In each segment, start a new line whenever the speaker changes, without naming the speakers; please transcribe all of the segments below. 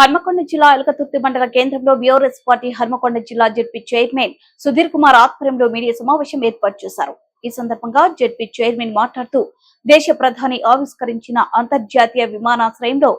హన్మకొండ జిల్లా ఎలకతుర్తి మండల కేంద్రంలో బీఆర్ఎస్ పార్టీ హన్మకొండ జిల్లా జడ్పీ చైర్మన్ సుధీర్ కుమార్ ఆధ్వర్యంలో మీడియా సమావేశం ఏర్పాటు చేశారు. ఈ సందర్భంగా జడ్పీ చైర్మన్ మాట్లాడుతూ దేశ ప్రధాని ఆవిష్కరించిన అంతర్జాతీయ విమానాశ్రయంలో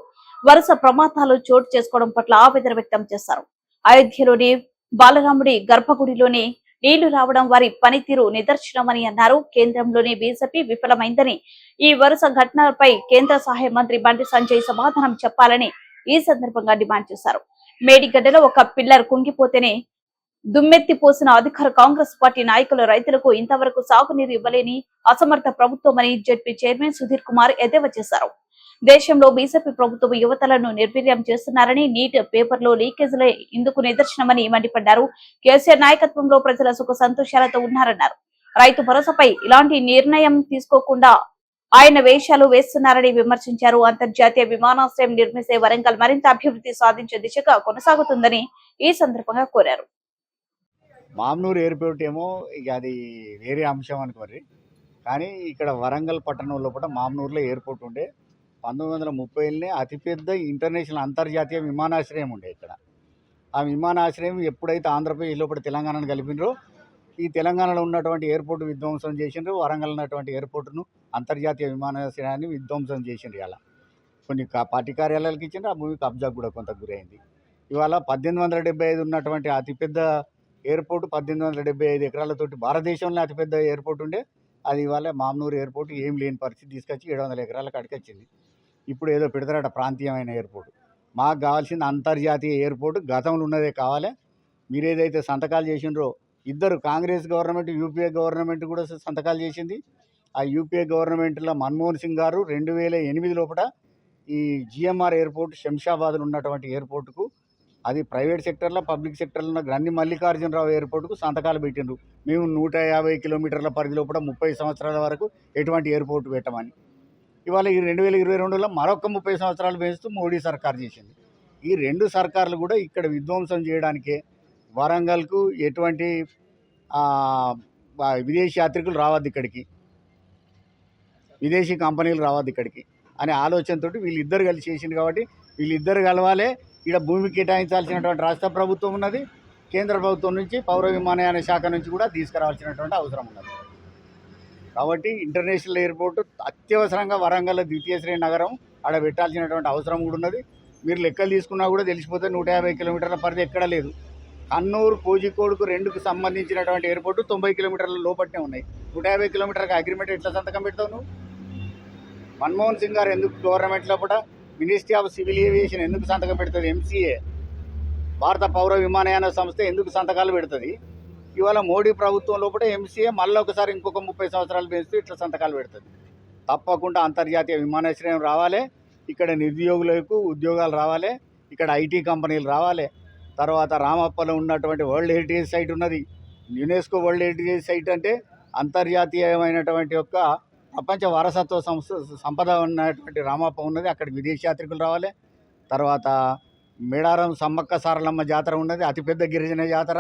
వరుస ప్రమాదాలు చోటు చేసుకోవడం పట్ల ఆవేదన వ్యక్తం చేశారు. అయోధ్యలోని బాలరాముడి గర్భగుడిలోని నీళ్ళు రావడం వారి పనితీరు నిదర్శనమని అన్నారు. కేంద్రంలోని బీజేపీ విఫలమైందని ఈ వరుస ఘటనలపై కేంద్ర సహాయ మంత్రి బండి సంజయ్ సమాధానం చెప్పాలని ఈ సందర్భంగా డిమాండ్ చేశారు. మేడిగడ్డలో ఒక పిల్లర్ కుంగిపోతేనే దుమ్మెత్తి పోసిన అధికార కాంగ్రెస్ పార్టీ నాయకులు రైతులకు ఇంతవరకు సాగునీరు ఇవ్వలేని అసమర్థ ప్రభుత్వమని జెడ్పీ చైర్మన్ సుధీర్ కుమార్ ఎద్దేవా చేశారు. దేశంలో బీజేపీ ప్రభుత్వం యువతలను నిర్వీర్యం చేస్తున్నారని నీట్ పేపర్లో లీకేజీలే ఇందుకు నిదర్శనమని మండిపడ్డారు. కేసీఆర్ నాయకత్వంలో ప్రజల సుఖ సంతోషాలతో ఉన్నారన్నారు. రైతు భరోసాపై ఇలాంటి నిర్ణయం తీసుకోకుండా ఆయన వేషాలు వేస్తున్నారని విమర్శించారు. అంతర్జాతీయ విమానాశ్రయం నిర్మిస్తే వరంగల్ మరింత అభివృద్ధి సాధించే దిశగా కొనసాగుతుందని ఈ సందర్భంగా కోరారు.
మామ్నూరు ఎయిర్పోర్ట్ ఏమో ఇక అది వేరే అంశం అనుకోరి కానీ ఇక్కడ వరంగల్ పట్టణంలో కూడా మామ్నూరులో ఎయిర్పోర్ట్ ఉండే. పంతొమ్మిది వందల ముప్పైలోనే అతిపెద్ద ఇంటర్నేషనల్ అంతర్జాతీయ విమానాశ్రయం ఉండే ఇక్కడ. ఆ విమానాశ్రయం ఎప్పుడైతే ఆంధ్రప్రదేశ్ లోపల తెలంగాణను కలిపినరో ఈ తెలంగాణలో ఉన్నటువంటి ఎయిర్పోర్ట్ విధ్వంసం చేసిండ్రు వరంగల్ ఉన్నటువంటి ఎయిర్పోర్టును అంతర్జాతీయ విమానాశ్రయాన్ని విధ్వంసం చేసిండ్రు ఇలా కొన్ని పార్టీ కార్యాలయాలకు ఇచ్చిండ్రు ఆ భూమి కబ్జాకు కూడా కొంత గురైంది. ఇవాళ పద్దెనిమిది వందల డెబ్బై ఐదు ఉన్నటువంటి అతిపెద్ద ఎయిర్పోర్ట్ పద్దెనిమిది వందల డెబ్బై ఐదు ఎకరాలతోటి భారతదేశంలో అతిపెద్ద ఎయిర్పోర్ట్ ఉండే అది ఇవాళ మామనూరు ఎయిర్పోర్ట్ ఏం లేని పరిస్థితి తీసుకొచ్చి ఏడు వందల ఎకరాలకు అడికొచ్చింది ఇప్పుడు ఏదో పెడతారట ప్రాంతీయమైన ఎయిర్పోర్ట్. మాకు కావాల్సిన అంతర్జాతీయ ఎయిర్పోర్ట్ గతంలో ఉన్నదే కావాలి. మీరు ఏదైతే సంతకాలు చేసిండ్రో ఇద్దరు కాంగ్రెస్ గవర్నమెంట్ యూపీఏ గవర్నమెంట్ కూడా సంతకాలు చేసింది. ఆ యూపీఏ గవర్నమెంట్లో మన్మోహన్ సింగ్ గారు రెండు వేల ఎనిమిది లోపల ఈ జిఎంఆర్ ఎయిర్పోర్ట్ శంషాబాద్లో ఉన్నటువంటి ఎయిర్పోర్టుకు అది ప్రైవేట్ సెక్టర్లో పబ్లిక్ సెక్టర్లో ఉన్న గన్ని మల్లికార్జునరావు ఎయిర్పోర్ట్కు సంతకాలు పెట్టిండ్రు. మేము నూట యాభై కిలోమీటర్ల పరిధి లోపల ముప్పై సంవత్సరాల వరకు ఎటువంటి ఎయిర్పోర్ట్ పెట్టమని. ఇవాళ ఈ రెండు వేల ఇరవై రెండులో మరొక ముప్పై సంవత్సరాలు పెంచుతూ మోడీ సర్కార్ చేసింది. ఈ రెండు సర్కార్లు కూడా ఇక్కడ విధ్వంసం చేయడానికే వరంగల్కు ఎటువంటి విదేశీ యాత్రికులు రావద్దు ఇక్కడికి. విదేశీ కంపెనీలు రావద్దు ఇక్కడికి అనే ఆలోచనతోటి వీళ్ళిద్దరు కలిసి చేసింది కాబట్టి వీళ్ళిద్దరు కలవాలే. ఇక్కడ భూమి కేటాయించాల్సినటువంటి రాష్ట్ర ప్రభుత్వం ఉన్నది. కేంద్ర ప్రభుత్వం నుంచి పౌర విమానయాన శాఖ నుంచి కూడా తీసుకురావాల్సినటువంటి అవసరం ఉన్నది. కాబట్టి ఇంటర్నేషనల్ ఎయిర్పోర్ట్ అత్యవసరంగా వరంగల్ ద్వితీయ శ్రేణి నగరం ఆడ పెట్టాల్సినటువంటి అవసరం కూడా ఉన్నది. మీరు లెక్కలు తీసుకున్నా కూడా తెలిసిపోతే నూట యాభై కిలోమీటర్ల పరిధి ఎక్కడ లేదు. కన్నూరు కోజికోడుకు రెండుకు సంబంధించినటువంటి ఎయిర్పోర్టు తొంభై కిలోమీటర్ల లోపట్నే ఉన్నాయి. నూట యాభై కిలోమీటర్కి అగ్రిమెంట్ ఎట్లా సంతకం పెడతావు నువ్వు? మన్మోహన్ సింగ్ గారు ఎందుకు గవర్నమెంట్ లోపల మినిస్ట్రీ ఆఫ్ సివిల్ ఏవియేషన్ ఎందుకు సంతకం పెడుతుంది? ఎంసీఏ భారత పౌర విమానయాన సంస్థ ఎందుకు సంతకాలు పెడుతుంది? ఇవాళ మోడీ ప్రభుత్వం లోపల ఎంసీఏ మళ్ళీ ఒకసారి ఇంకొక ముప్పై సంవత్సరాలు పెంచుతూ ఇట్లా సంతకాలు పెడుతుంది. తప్పకుండా అంతర్జాతీయ విమానాశ్రయం రావాలి. ఇక్కడ నిరుద్యోగులకు ఉద్యోగాలు రావాలి. ఇక్కడ ఐటీ కంపెనీలు రావాలి. తర్వాత రామప్పలో ఉన్నటువంటి వరల్డ్ హెరిటేజ్ సైట్ ఉన్నది. యునెస్కో వరల్డ్ హెరిటేజ్ సైట్ అంటే అంతర్జాతీయమైనటువంటి యొక్క ప్రపంచ వారసత్వ సంస్థ సంపద ఉన్నటువంటి రామప్ప ఉన్నది. అక్కడికి విదేశీ యాత్రికులు రావాలి. తర్వాత మేడారం సమ్మక్క సారలమ్మ జాతర ఉన్నది. అతిపెద్ద గిరిజన జాతర.